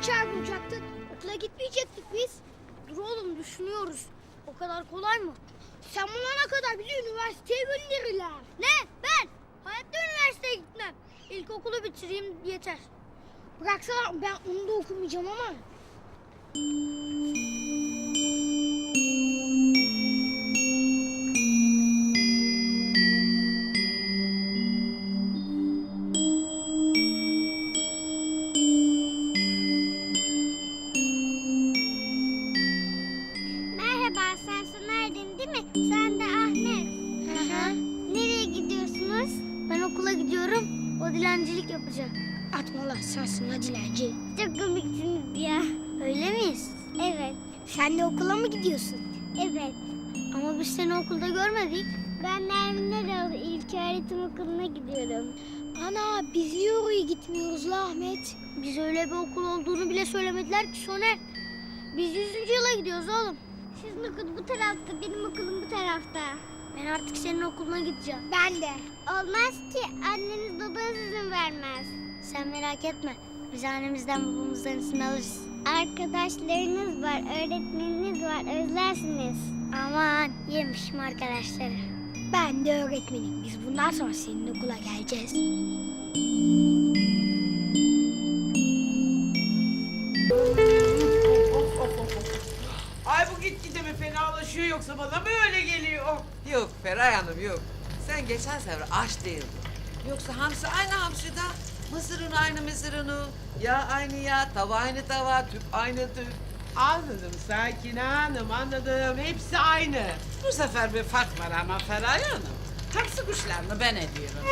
Hani çarpılacaktı? Okula gitmeyecektik biz. Dur oğlum düşünüyoruz. O kadar kolay mı? Sen bulana kadar bizi üniversiteye gönderirler. Ne? Ben? Hayatta üniversiteye gitmem. İlkokulu bitireyim yeter. Bıraksana ben onu da okumayacağım ama. O dilencilik yapacak. Atma lan sensin ha dilenci. Çok komiksiniz ya. Öyle miyiz? Evet, Sen de okula mı gidiyorsun? evet. Ama biz seni okulda görmedik. Ben Nermin Eroğlu İlk Öğretim Okulu'na gidiyorum. Ana biz niye oraya gitmiyoruz la Ahmet? Biz öyle bir okul olduğunu bile söylemediler ki Soner. Biz yüzüncü yıla gidiyoruz oğlum. Sizin okul bu tarafta, benim okulum bu tarafta. Ben artık senin okuluna gideceğim. Ben de. Olmaz ki, anneniz babanız izin vermez. Sen merak etme. Biz annemizden babamızdan izin alırız. Arkadaşlarınız var, öğretmeniniz var, özlersiniz. Aman yemişim arkadaşları. Ben de öğretmenim. Biz bundan sonra senin okula geleceğiz. Ay bu gitgide mi fenalaşıyor yoksa bana mı öyle geliyor? Yok Feray Hanım yok. Sen geçen sefer aç değildin. Yoksa hamsi aynı hamsi da. Mısır unu aynı mısır unu. Yağ aynı yağ, tava aynı tava, tüp aynı tüp. Anladım Sakine Hanım anladım. Hepsi aynı. Bu sefer bir fark var ama Feray Hanım. Taksi kuşlarını ben ediyorum.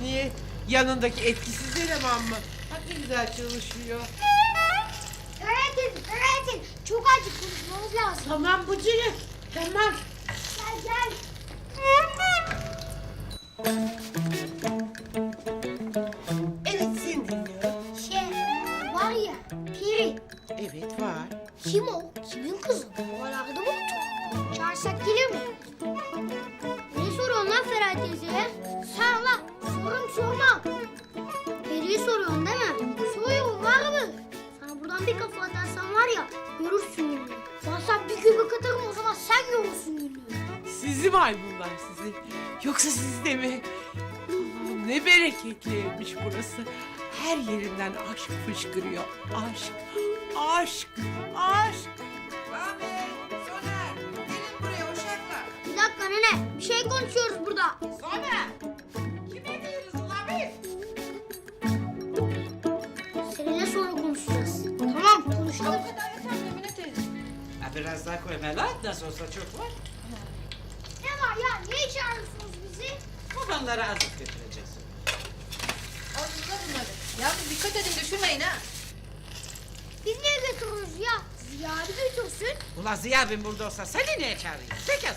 Niye? Yanındaki etkisiz eleman mı? Bak ne güzel çalışıyor. Öğretin, öğretin. Çok konuşmamız lazım. Tamam Bıcırı. Tamam. Gel. Evet seni dinliyorum. Şey, var ya, Piri. Evet var. Kim o? Kimin kızı? Oralarda mı otur? Çağırsak gelir mi? Ne soruyorsun lan Ferhat teyzeye? Sen lan, sorum sorma. Peri'yi soruyorsun değil mi? Soruyorum var mı? Sana buradan bir kafa atarsan var ya, görürsün Sizi maymunlar sizi. Yoksa sizde mi? Allah'ım ne bereketli evmiş burası. Her yerinden aşk fışkırıyor. Aşk, aşk, aşk. Rami, Soner, gelin buraya uşaklar. Bir dakika nene, bir şey konuşuyoruz burada. Soner, kime diyoruz biz? Seninle sonra konuşacağız. Tamam, konuşalım. Ha, biraz daha koy Melat. Nasıl olsa çok var. Var ya, niye çağırıyorsunuz bizi? Babanlara azıcık götüreceğiz. Ağzınıza bunları. Yalnız dikkat edin düşürmeyin ha. Biz niye götürürüz ya? Ziya abi götürsün. Ulan Ziya bin burada olsa seni niye çağırıyor? Peki.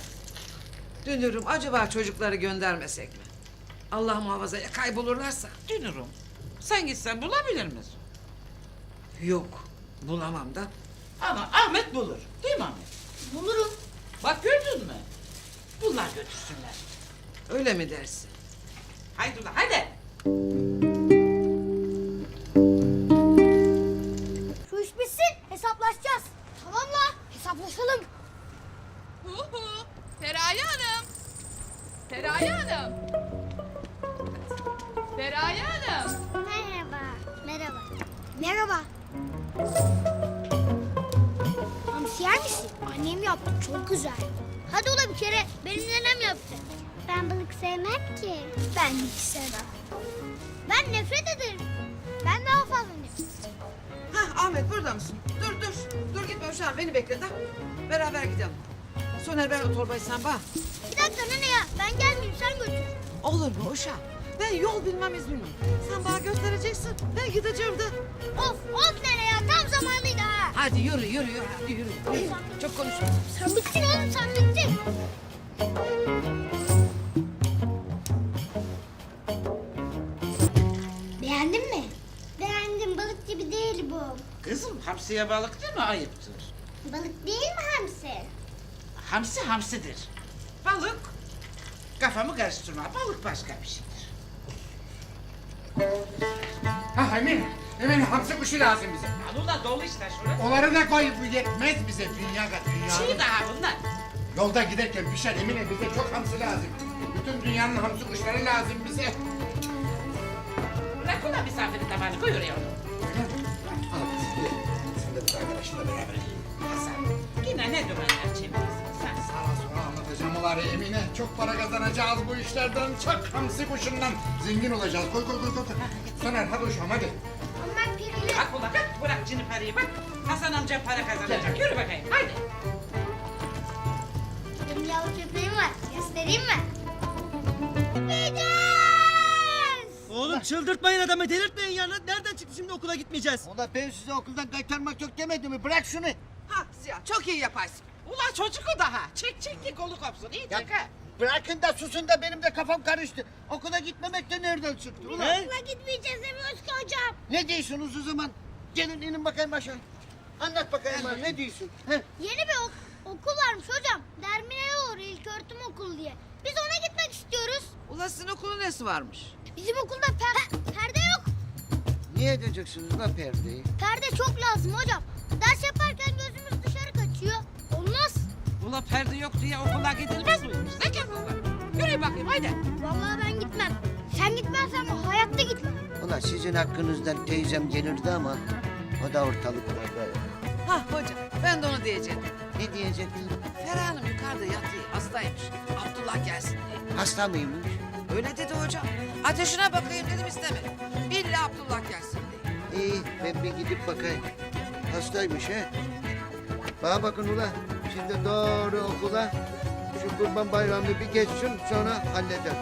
Dünürüm acaba çocukları göndermesek mi? Allah muhafaza ya kaybolurlarsa. Dünürüm. Sen gitsen bulabilir misin? Yok bulamam da. Ama Ahmet bulur. Değil mi Ahmet? Bulurum. Bak gördün mü? Bunlar götürsünler. Öyle mi dersin? Haydi ulan hadi. Şu iş bitsin, hesaplaşacağız. Tamam la, hesaplaşalım. Hu hu. Feraye Hanım. Feraye Hanım. Feraye Hanım. Merhaba. Merhaba. Merhaba. Hamsi yer misin? Annem yaptı, çok güzel. Hadi ola bir kere, benim nenem yaptı. Ben balık sevmem ki. Ben hiç sevmem. Ben nefret ederim. Ben daha fazla nefret ederim. Hah Ahmet burada mısın? Dur dur. Dur gitme uşağım beni bekle da. Beraber gidelim. Soner ver o torbayı sen bana. Bir dakika nene ya, ben gelmeyeyim sen götür. Olur mu uşağım? Ben yol bilmem iz bilmem. Sen bana göstereceksin. Ben gideceğim de. Of, of nene ya, tam zamanıydı ha. Hadi yürü yürü yürü. Hadi yürü. yürü. Çok konuşma. Sen bittin oğlum, sen bittin. Hamsiye balık değil mi? Ayıptır. Balık değil mi hamsi? Hamsi hamsidir. Balık. Kafamı karıştırma. Balık başka bir şeydir. Ha Emine. Hemen hamsi kuşu lazım bize. Da dolu işte şurada. Onları da koy bu yetmez bize dünya kadar Çiğ dünya. daha bunlar. Yolda giderken pişer Emine bize çok hamsi lazım. Bütün dünyanın hamsi kuşları lazım bize. Bırak ulan misafirin tabağını koy oraya onu. Arkadaşınla beraber. Hasan yine ne dümenler çeviriyorsun sen? Sana sonra anlatacağım oları Emine. Çok para kazanacağız bu işlerden. Çok hamsi kuşundan. Zengin olacağız. Koy koy koy koy. Soner hadi uşağım hadi. Ama ben pirili. Bak ulan bak bırak Cinifer'i bak. Hasan amca para kazanacak. Yürü bakayım haydi. Benim yavru köpeğim var. Göstereyim mi? Oğlum çıldırtmayın adamı delirtmeyin ya. Nereden çıktı şimdi okula gitmeyeceğiz? Ulan ben size okuldan kaytarmak yok demedim mi? Bırak şunu. Ha Ziya çok iyi yaparsın. Ulan çocuk o daha. Çek çek ki kolu kopsun. İyi Ya, çek ha. bırakın da susun da benim de kafam karıştı. Okula gitmemek de nereden çıktı ulan? He? Okula gitmeyeceğiz demiyoruz ki hocam. Ne diyorsunuz o zaman? Gelin inin bakayım aşağı. Anlat bakayım bana ne diyorsun? He? Yeni bir ok- okul varmış hocam. Derminal olur ilköğretim okulu diye. Biz ona gitmek istiyoruz. Ulan sizin okulun nesi varmış? Bizim okulda per- perde yok. Niye edeceksiniz lan perdeyi? Perde çok lazım hocam. Ders yaparken gözümüz dışarı kaçıyor. Olmaz. Ulan perde yok diye okula gidilmez miymiş? Ne bu? Yürü bakayım haydi. Vallahi ben gitmem. Sen gitmezsen hayatta gitmem. Ulan sizin hakkınızdan teyzem gelirdi ama o da ortalıklarda. yok. Ha hocam ben de onu diyecektim. Ne diyecektin? Ferah Hanım yukarıda yatıyor hastaymış. Abdullah gelsin diye. Hasta mıymış? Öyle dedi hocam. Ateşine bakayım dedim istemedim. İlla Abdullah gelsin diye. İyi ben bir gidip bakayım. Hastaymış he. Bana bakın ulan. Şimdi doğru okula. Şu kurban bayramını bir geçsin sonra halleder.